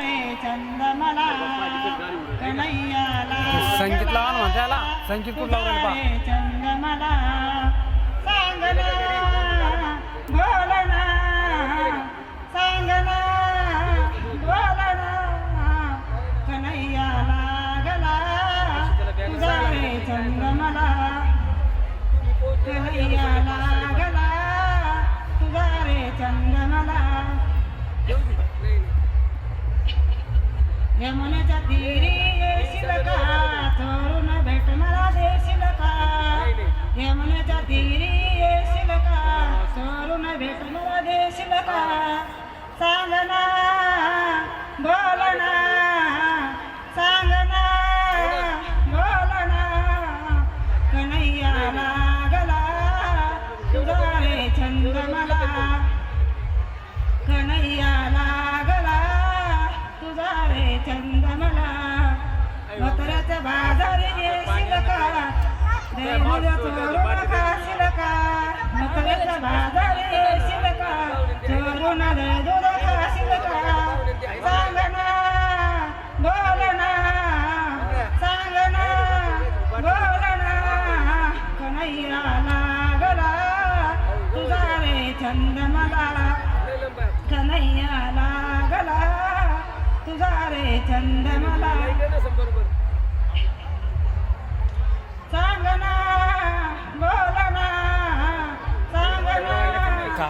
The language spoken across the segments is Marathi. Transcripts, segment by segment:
रे चंदमला कन्हैयाला संगीत लावा ना त्याला संगीत कुठला యమున తీరి వేసినకా తోరున బెట్టమలా చేసినకా యమున తీరి వేసినకా తోరున బెట్టమలా చేసినకా సాధనా బోల हे खाशिल का शिलका तो गुण खाशी का सांग ना बोलना सांग ना बोलना कनै्याला गला तुझा रे चंद कन्हैया कनै्याला गला तुझा रे चंद मला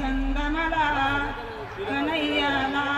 ಚಂದಮಲ ಕನಯ್ಯಲಾ